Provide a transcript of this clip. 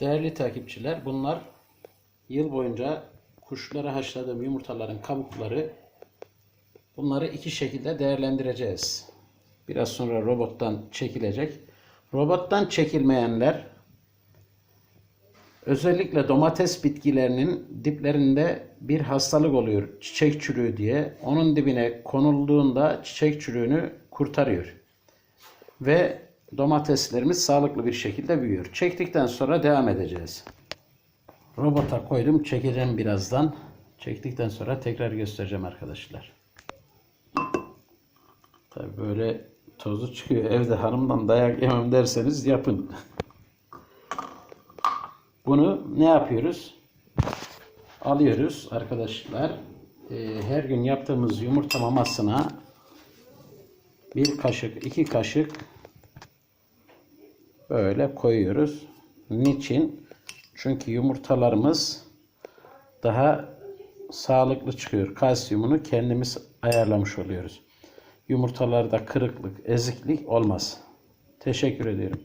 Değerli takipçiler, bunlar yıl boyunca kuşlara haşladığım yumurtaların kabukları. Bunları iki şekilde değerlendireceğiz. Biraz sonra robottan çekilecek. Robottan çekilmeyenler özellikle domates bitkilerinin diplerinde bir hastalık oluyor. Çiçek çürüğü diye. Onun dibine konulduğunda çiçek çürüğünü kurtarıyor. Ve domateslerimiz sağlıklı bir şekilde büyüyor. Çektikten sonra devam edeceğiz. Robota koydum. Çekeceğim birazdan. Çektikten sonra tekrar göstereceğim arkadaşlar. Tabii böyle tozu çıkıyor. Evde hanımdan dayak yemem derseniz yapın. Bunu ne yapıyoruz? Alıyoruz arkadaşlar. Ee, her gün yaptığımız yumurta mamasına bir kaşık, iki kaşık böyle koyuyoruz. Niçin? Çünkü yumurtalarımız daha sağlıklı çıkıyor. Kalsiyumunu kendimiz ayarlamış oluyoruz. Yumurtalarda kırıklık, eziklik olmaz. Teşekkür ediyorum.